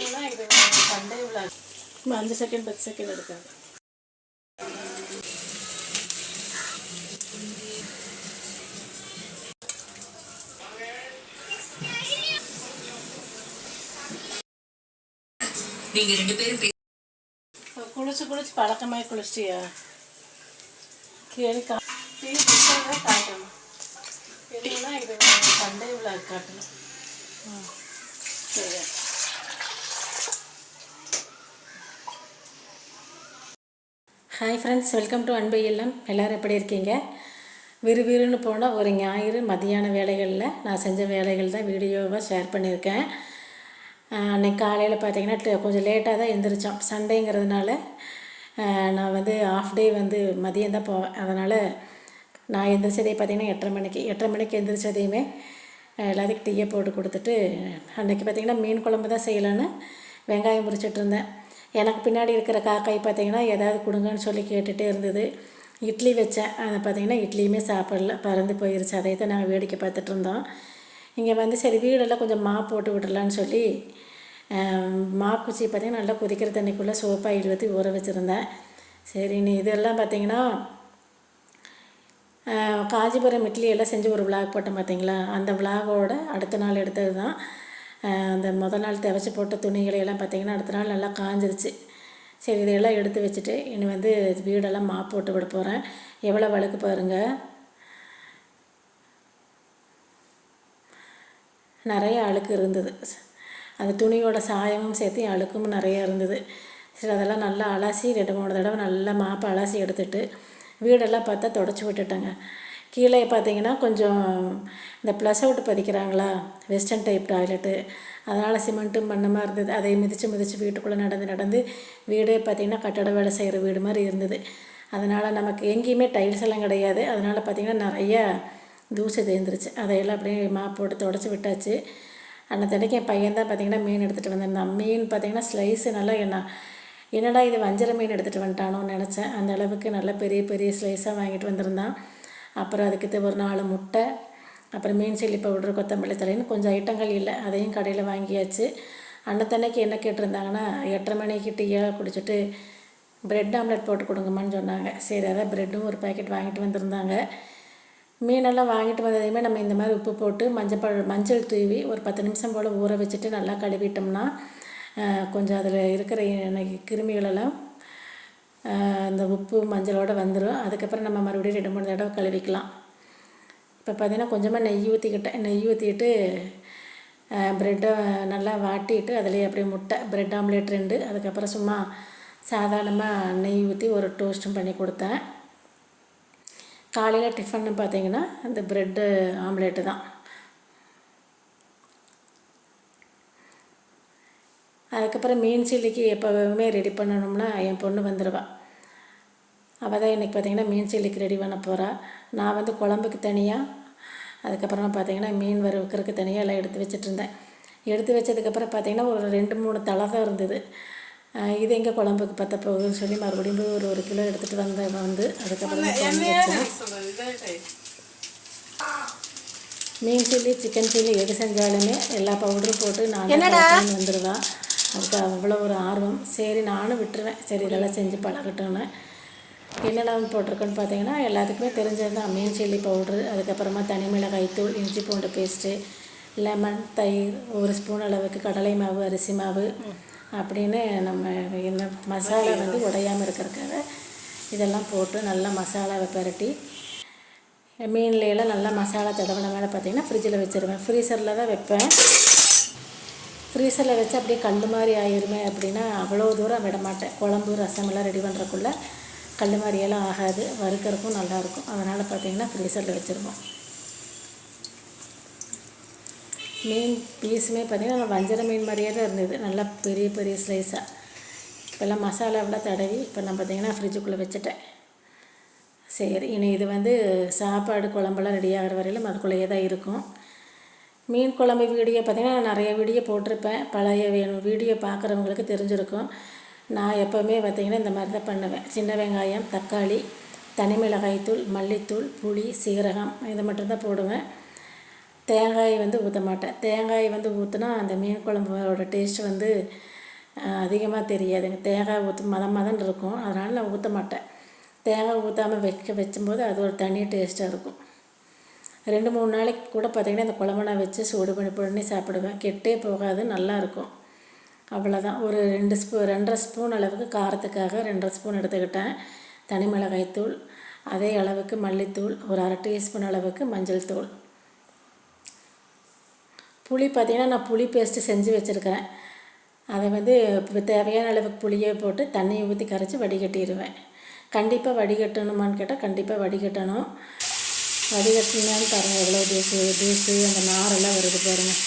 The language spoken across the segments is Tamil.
பார்த்தீங்கன்னா இது சண்டே விளாக் அஞ்சு செகண்ட் பத்து செகண்ட் எடுக்காது நீங்க ரெண்டு பேரும் பே- குளிச்சு குளிச்சு பழக்கமாகி குளிச்சிட்டியா? கேள்வி கா டீ காட்டணும் இல்லைன்னா இது சண்டே விளாக் காட்டணும். சரி. ஹாய் ஃப்ரெண்ட்ஸ் வெல்கம் டு அன்பை இல்லம் எல்லோரும் எப்படி இருக்கீங்க? விறுவிறுன்னு போன ஒரு ஞாயிறு மதியான வேலைகளில் நான் செஞ்ச வேலைகள் தான் வீடியோவாக ஷேர் பண்ணியிருக்கேன். அன்றைக்கி அன்னைக்கு காலையில் பார்த்தீங்கன்னா கொஞ்சம் லேட்டாக தான் எழுந்திரிச்சோம் சண்டேங்கிறதுனால நான் வந்து ஆஃப் டே வந்து மதியம் தான் போவேன். அதனால் நான் எந்திரிச்சதே பார்த்தீங்கன்னா எட்டரை மணிக்கு. எட்டரை மணிக்கு எந்திரிச்சதையுமே எல்லாத்துக்கும் டீயை போட்டு கொடுத்துட்டு அன்றைக்கி பார்த்தீங்கன்னா மீன் குழம்பு தான் செய்யலான்னு வெங்காயம் முறிச்சிட்டு இருந்தேன். எனக்கு பின்னாடி இருக்கிற காக்காய் பார்த்தீங்கன்னா ஏதாவது கொடுங்கன்னு சொல்லி கேட்டுகிட்டே இருந்தது. இட்லி வச்சேன். அதை பார்த்தீங்கன்னா இட்லியுமே சாப்பிடல பறந்து போயிருச்சு. அதை தான் நாங்கள் வேடிக்கை பார்த்துட்டு இருந்தோம். இங்கே வந்து சரி வீடெல்லாம் கொஞ்சம் மாப் போட்டு விடலான்னு சொல்லி மாப் குச்சி பார்த்திங்கன்னா நல்லா கொதிக்கிற தண்ணிக்குள்ளே சோப்பாக இழுவத்தி ஊற வச்சுருந்தேன். சரி நீ இதெல்லாம் பார்த்தீங்கன்னா காஞ்சிபுரம் இட்லி எல்லாம் செஞ்சு ஒரு விளாக் போட்டேன் பார்த்தீங்களா? அந்த விளாகோட அடுத்த நாள் எடுத்தது தான் அந்த முத நாள் துவைச்சி போட்ட துணிகளை எல்லாம் பார்த்தீங்கன்னா அடுத்த நாள் நல்லா காஞ்சிருச்சு. சரி இதையெல்லாம் எடுத்து வச்சுட்டு இனி வந்து வீடெல்லாம் மாப் போட்டு விட போகிறேன் எவ்வளோ வழுக்கு பாருங்கள் நிறைய அழுக்கு இருந்தது. அந்த துணியோட சாயமும் சேர்த்து அழுக்கும் நிறையா இருந்தது. சரி அதெல்லாம் நல்லா அலசி ரெண்டு மூணு தடவை நல்லா மாப்பை அலசி எடுத்துட்டு வீடெல்லாம் பார்த்தா தொடச்சி விட்டுட்டேங்க. கீழே பார்த்தீங்கன்னா கொஞ்சம் இந்த ப்ளஸ் அவுட் பதிக்கிறாங்களா? வெஸ்டர்ன் டைப் டாய்லெட்டு அதனால் சிமெண்ட்டும் மண்ணமாக இருந்தது. அதை மிதித்து மிதித்து வீட்டுக்குள்ளே நடந்து நடந்து வீடே பார்த்திங்கன்னா கட்டட வேலை செய்கிற வீடு மாதிரி இருந்தது. அதனால் நமக்கு எங்கேயுமே டைல்ஸ் எல்லாம் கிடையாது. அதனால் பார்த்திங்கன்னா நிறைய தூசி தேர்ந்துருச்சு அதையெல்லாம் அப்படியே மாப் போட்டு தொடச்சி விட்டாச்சு. அன்னத்தன்னைக்கு என் பையன் தான் பார்த்தீங்கன்னா மீன் எடுத்துகிட்டு வந்திருந்தான். மீன் பார்த்தீங்கன்னா ஸ்லைஸு நல்லா என்ன என்னடா இது வஞ்சர மீன் எடுத்துகிட்டு வந்துட்டானோன்னு நினச்சேன். அந்த அளவுக்கு நல்ல பெரிய பெரிய ஸ்லைஸாக வாங்கிட்டு வந்திருந்தான். அப்புறம் அதுக்கு ஒரு நாலு முட்டை அப்புறம் மீன் சில்லி பவுடர் கொத்தமல்லி தலைன்னு கொஞ்சம் ஐட்டங்கள் இல்லை. அதையும் கடையில் வாங்கியாச்சு. அன்னத்தன்னைக்கு என்ன கேட்டிருந்தாங்கன்னா எட்டரை மணிக்கு டீயாக குடிச்சிட்டு பிரெட் ஆம்லெட் போட்டு கொடுங்கம்மான்னு சொன்னாங்க. சரி அதான் ப்ரெட்டும் ஒரு பாக்கெட் வாங்கிட்டு வந்திருந்தாங்க. மீனெல்லாம் வாங்கிட்டு வந்ததையுமே நம்ம இந்த மாதிரி உப்பு போட்டு மஞ்சள் பழ மஞ்சள் தூவி ஒரு பத்து நிமிஷம் போல் ஊற வச்சுட்டு நல்லா கழுவிட்டோம்னா கொஞ்சம் அதில் இருக்கிற கிருமிகளெல்லாம் அந்த உப்பு மஞ்சளோடு வந்துடும் அதுக்கப்புறம் நம்ம மறுபடியும் ரெண்டு மூணு தடவை கழுவிக்கலாம். இப்போ பார்த்திங்கன்னா கொஞ்சமாக நெய் ஊற்றிக்கிட்டேன் நெய் ஊற்றிட்டு ப்ரெட்டை நல்லா வாட்டிட்டு அதிலே அப்படியே முட்டை ப்ரெட் ஆம்லேட் ரெண்டு. அதுக்கப்புறம் சும்மா சாதாரணமாக நெய் ஊற்றி ஒரு டோஸ்ட்டும் பண்ணி கொடுத்தேன். காலையில் டிஃபன்னு பார்த்தீங்கன்னா இந்த ப்ரெட்டு ஆம்லேட்டு தான். அதுக்கப்புறம் மீன் சில்லிக்கு எப்போவுமே ரெடி பண்ணணும்னா என் பொண்ணு வந்துடுவான் அவள் தான் இன்றைக்கி பார்த்தீங்கன்னா மீன் சில்லிக்கு ரெடி பண்ண போகிறா நான் வந்து குழம்புக்கு தனியாக அதுக்கப்புறமா பார்த்தீங்கன்னா மீன் வறுக்கிறதுக்கு தனியாக எல்லாம் எடுத்து வச்சுட்டு இருந்தேன். எடுத்து வச்சதுக்கப்புறம் பார்த்தீங்கன்னா ஒரு ரெண்டு மூணு தலை தான் இருந்தது. இது எங்கே குழம்புக்கு பற்ற போகுதுன்னு சொல்லி மறுபடியும் போய் ஒரு ஒரு கிலோ எடுத்துகிட்டு வந்த வந்து. அதுக்கப்புறம் குழம்பு வச்சேன். மீன் சில்லி சிக்கன் சில்லி எது செஞ்சாலுமே எல்லா பவுடரும் போட்டு நான் மீன் வந்துடுவா அதுக்கு அவ்வளோ ஒரு ஆர்வம். சரி நானும் விட்டுருவேன். சரி இதெல்லாம் செஞ்சு பழகட்டும்னு. என்னென்ன போட்டிருக்குன்னு பார்த்தீங்கன்னா எல்லாத்துக்குமே தெரிஞ்சது தான். மீன் சில்லி பவுட்ரு அதுக்கப்புறமா தனி மிளகாய் தூள் இஞ்சி பூண்டு பேஸ்ட்டு லெமன் தயிர் ஒரு ஸ்பூன் அளவுக்கு கடலை மாவு அரிசி மாவு அப்படின்னு நம்ம என்ன மசாலா வந்து உடையாமல் இருக்கிறதுக்காக இதெல்லாம் போட்டு நல்லா மசாலாவை பரட்டி மீன்லையெல்லாம் நல்லா மசாலா தடவின மேலே பார்த்தீங்கன்னா ஃப்ரிட்ஜில் வச்சுருவேன். ஃப்ரீசரில் தான் வைப்பேன். ஃப்ரீசரில் வச்சு அப்படியே கல் மாதிரி ஆயிருமே அப்படின்னா அவ்வளோ தூரம் விட மாட்டேன் குழம்பு ரசமெல்லாம் ரெடி பண்ணுறக்குள்ளே கல் மாதிரியெல்லாம் ஆகாது வறுக்கறதுக்கும் நல்லாயிருக்கும். அதனால் பார்த்திங்கன்னா ஃப்ரீசரில் வச்சுருவோம் மீன் பீஸுமே பார்த்திங்கன்னா வஞ்சர மீன் மாதிரியே தான் இருந்தது. நல்லா பெரிய பெரிய ஸ்லைஸாக இப்போல்லாம் மசாலாவெல்லாம் தடவி இப்போ நான் பார்த்தீங்கன்னா ஃப்ரிட்ஜுக்குள்ளே வச்சுட்டேன். சரி இனி இது வந்து சாப்பாடு குழம்பெல்லாம் ரெடி ஆகிற வரையிலும் அதுக்குள்ளேயே தான் இருக்கும். மீன் குழம்பு வீடியோ பார்த்தீங்கன்னா நான் நிறைய வீடியோ போட்டிருப்பேன். பழைய வீடியோ பார்க்குறவங்களுக்கு தெரிஞ்சிருக்கும். நான் எப்போவுமே பார்த்திங்கன்னா இந்த மாதிரி தான் பண்ணுவேன். சின்ன வெங்காயம் தக்காளி தனி மிளகாய்த்தூள் மல்லித்தூள் புளி சீரகம் இதை மட்டும்தான் போடுவேன். தேங்காய் வந்து ஊற்ற மாட்டேன். தேங்காய் வந்து ஊற்றினா அந்த மீன் குழம்போட டேஸ்ட் வந்து அதிகமாக தெரியாதுங்க. தேங்காய் ஊற்று மதம் மதன்னு இருக்கும். அதனால் நான் ஊற்ற மாட்டேன். தேங்காய் ஊற்றாமல் வைக்க வச்சும்போது அது ஒரு தனி டேஸ்ட்டாக இருக்கும். ரெண்டு மூணு நாளைக்கு கூட பார்த்திங்கன்னா இந்த குழம்பு நான் வச்சு சூடு பண்ணி பண்ணி சாப்பிடுவேன். கெட்டே போகாது நல்லாயிருக்கும் அவ்வளோதான் ஒரு ரெண்டு ஸ்பூ ரெண்டரை ஸ்பூன் அளவுக்கு காரத்துக்காக ரெண்டரை ஸ்பூன் எடுத்துக்கிட்டேன். தனி மிளகாய்த்தூள் அதே அளவுக்கு மல்லித்தூள் ஒரு அரை டீஸ்பூன் அளவுக்கு மஞ்சள் தூள். புளி பார்த்திங்கன்னா நான் புளி பேஸ்ட்டு செஞ்சு வச்சுருக்கிறேன். அதை வந்து இப்போ தேவையான அளவுக்கு புளியை போட்டு தண்ணியை ஊற்றி கரைச்சி வடிகட்டிடுவேன். கண்டிப்பாக வடிகட்டணுமான்னு கேட்டால் கண்டிப்பாக வடிகட்டணும். வடிகட்டினான்னு பாருங்கள் எவ்வளோ ஜூஸு ஜூஸு அந்த நாரெல்லாம் வருது பாருங்கள்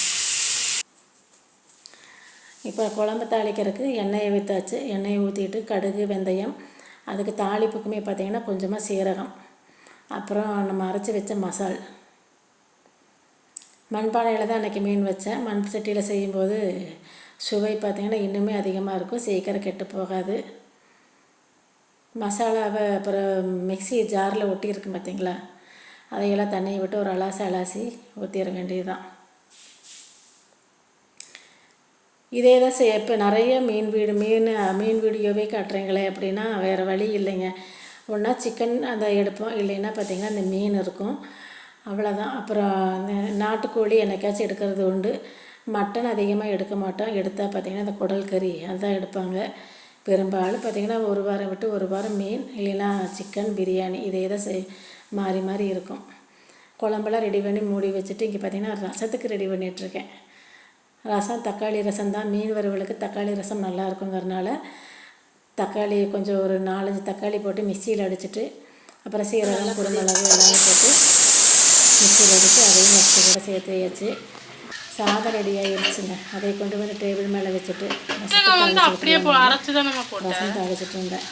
இப்போ குழம்பு தாளிக்கிறதுக்கு எண்ணெயை ஊற்றாச்சு எண்ணெயை ஊற்றிட்டு கடுகு வெந்தயம் அதுக்கு தாளிப்புக்குமே பார்த்திங்கன்னா கொஞ்சமாக சீரகம். அப்புறம் நம்ம அரைச்சி வச்ச மசால். மண்பானையில் தான் அன்றைக்கி மீன் வச்சேன். மண் சட்டியில் செய்யும்போது சுவை பார்த்திங்கன்னா இன்னுமே அதிகமாக இருக்கும். சீக்கிரம் கெட்டு போகாது. மசாலாவை அப்புறம் மிக்சி ஜாரில் ஒட்டியிருக்கு பார்த்தீங்களா? அதையெல்லாம் தண்ணியை விட்டு ஒரு அலாசி அலாசி ஊற்றிட வேண்டியது இதே தான் செய்ய இப்போ நிறைய மீன் வீடு மீன் மீன் வீடியோவே காட்டுறீங்களே அப்படின்னா வேறு வழி இல்லைங்க. ஒன்றா சிக்கன் அதை எடுப்போம். இல்லைன்னா பார்த்திங்கன்னா அந்த மீன் இருக்கும். அவ்வளோதான் அப்புறம் இந்த நாட்டுக்கோழி என்னைக்காச்சும் எடுக்கிறது உண்டு. மட்டன் அதிகமாக எடுக்க மாட்டோம். எடுத்தால் பார்த்திங்கன்னா அந்த குடல் கறி அதுதான் எடுப்பாங்க. பெரும்பாலும் பார்த்திங்கன்னா ஒரு வாரம் விட்டு ஒரு வாரம் மீன் இல்லைன்னா சிக்கன் பிரியாணி இதே தான் செய் மாறி மாறி இருக்கும். குழம்பெல்லாம் ரெடி பண்ணி மூடி வச்சுட்டு இங்கே பார்த்திங்கன்னா ரசத்துக்கு ரெடி பண்ணிகிட்ருக்கேன் ரசம் தக்காளி ரசம் தான். மீன் வறுவலுக்கு தக்காளி ரசம் நல்லா இருக்குங்கிறனால தக்காளி கொஞ்சம் ஒரு நாலஞ்சு தக்காளி போட்டு மிக்சியில் அடிச்சுட்டு அப்புறம் சீரகம் குடும்பளவு எல்லாமே போட்டு மிக்சியில் அடித்து அதையும் மிக்சியோட சேர்த்து வச்சு சாதம் ரெடி ஆகிருச்சுங்க அதை கொண்டு வந்து டேபிள் மேலே வச்சுட்டு ரசம் தாளிச்சிட்டு இருந்தேன்.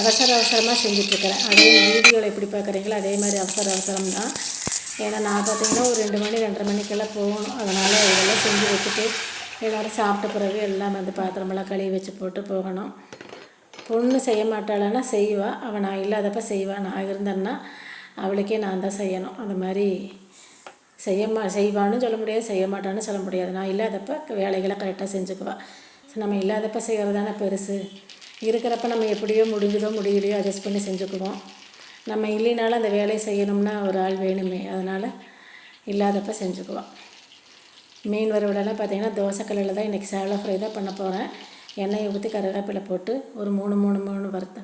அவசர அவசரமாக செஞ்சிட்ருக்கிறேன் அதே வீடியோவில் எப்படி பார்க்குறீங்களோ அதே மாதிரி அவசர அவசரம் தான் ஏன்னா நான் பார்த்தீங்கன்னா ஒரு ரெண்டு மணி ரெண்டரை மணிக்கெல்லாம் போகணும். அதனால் இதெல்லாம் செஞ்சு வச்சுட்டு எல்லோரும் சாப்பிட்ட பிறகு எல்லாம் வந்து பாத்திரமெல்லாம் கழுவி வச்சு போட்டு போகணும். பொண்ணு செய்ய மாட்டாளன்னா செய்வாள் அவள் நான் இல்லாதப்ப செய்வாள் நான் இருந்தேன்னா அவளுக்கே நான் தான் செய்யணும். அந்த மாதிரி செய்ய மா செய்வான்னு சொல்ல முடியாது செய்ய மாட்டான்னு சொல்ல முடியாது. நான் இல்லாதப்ப வேலைகளை கரெக்டாக செஞ்சுக்குவாள் நம்ம இல்லாதப்ப செய்கிறது தானே பெருசு. இருக்கிறப்ப நம்ம எப்படியோ முடிஞ்சுதோ முடியலையோ அட்ஜஸ்ட் பண்ணி செஞ்சுக்குவோம். நம்ம இல்லைனாலும் அந்த வேலையை செய்யணும்னா ஒரு ஆள் வேணுமே. அதனால் இல்லாதப்ப செஞ்சுக்குவோம். மீன் வறுவலெல்லாம் பார்த்திங்கன்னா தோசைக்கல்லில் தான் இன்றைக்கி சேலை ஃப்ரை தான் பண்ண போகிறேன் எண்ணெயை ஊற்றி கருவேப்பிலை போட்டு ஒரு மூணு மூணு மூணு வறுத்த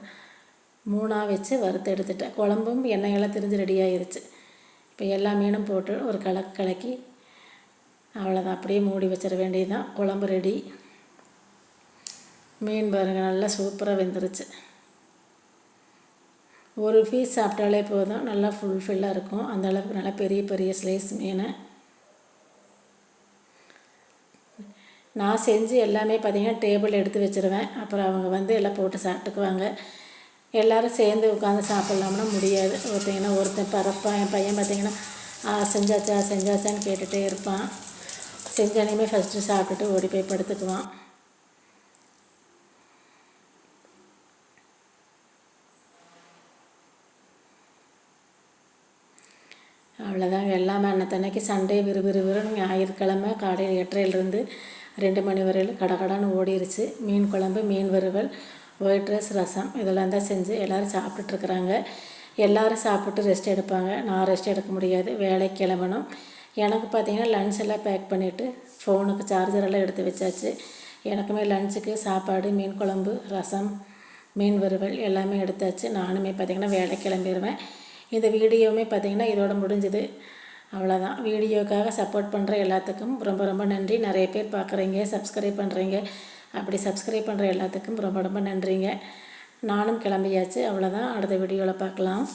மூணாக வச்சு வறுத்து எடுத்துட்டேன். குழம்பும் எண்ணெயெல்லாம் திரிஞ்சு ரெடி இப்போ எல்லா மீனும் போட்டு ஒரு கலக்கு கலக்கி அவ்வளோதான் அப்படியே மூடி வச்சிட வேண்டியது தான் குழம்பு ரெடி மீன் பாருங்கள் நல்லா சூப்பராக வெந்துருச்சு. ஒரு பீஸ் சாப்பிட்டாலே போதும். நல்லா ஃபுல்ஃபில்லாக இருக்கும். அந்த அளவுக்கு நல்லா பெரிய பெரிய ஸ்லைஸ் மீன். நான் செஞ்சு எல்லாமே பார்த்திங்கன்னா டேபிள் எடுத்து வச்சுருவேன். அப்புறம் அவங்க வந்து எல்லாம் போட்டு சாப்பிட்டுக்குவாங்க. எல்லோரும் சேர்ந்து உட்காந்து சாப்பிட்லாம்னா முடியாது. ஒருத்தங்கன்னா ஒருத்தன் பரப்பான் என் பையன் பார்த்திங்கன்னா செஞ்சாச்சா செஞ்சாச்சான்னு கேட்டுகிட்டே இருப்பான். செஞ்சானையுமே ஃபஸ்ட்டு சாப்பிட்டுட்டு ஓடி போய் படுத்துக்குவான். அவ்வளோதாங்க எல்லாமே அன்னத்தன்னைக்கு சண்டே விறுவிறுவிறுன்னு ஞாயிற்றுக்கிழமை காலையில் எட்டரையிலேருந்து ரெண்டு மணி வரையில் கடகடான்னு ஓடிருச்சு. மீன் குழம்பு மீன் வறுவல் ஒயிட் ரைஸ் ரசம் இதெல்லாம் தான் செஞ்சு எல்லோரும் சாப்பிட்டுட்ருக்குறாங்க. எல்லோரும் சாப்பிட்டு ரெஸ்ட் எடுப்பாங்க. நான் ரெஸ்ட் எடுக்க முடியாது. வேலைக்கு கிளம்பணும். எனக்கு பார்த்திங்கன்னா லன்ச் எல்லாம் பேக் பண்ணிவிட்டு ஃபோனுக்கு சார்ஜரெல்லாம் எடுத்து வச்சாச்சு. எனக்குமே லஞ்சுக்கு சாப்பாடு மீன் குழம்பு ரசம் மீன் வறுவல் எல்லாமே எடுத்தாச்சு. நானுமே பார்த்திங்கன்னா வேலை கிளம்பிடுவேன் இந்த வீடியோவுமே பார்த்திங்கன்னா இதோட முடிஞ்சுது. அவ்வளோதான் வீடியோக்காக சப்போர்ட் பண்ணுற எல்லாத்துக்கும் ரொம்ப ரொம்ப நன்றி. நிறைய பேர் பார்க்குறீங்க சப்ஸ்கிரைப் பண்ணுறீங்க அப்படி சப்ஸ்கிரைப் பண்ணுற எல்லாத்துக்கும் ரொம்ப ரொம்ப நன்றிங்க. நானும் கிளம்பியாச்சு. அவ்வளோதான் அடுத்த வீடியோவில் பார்க்கலாம்.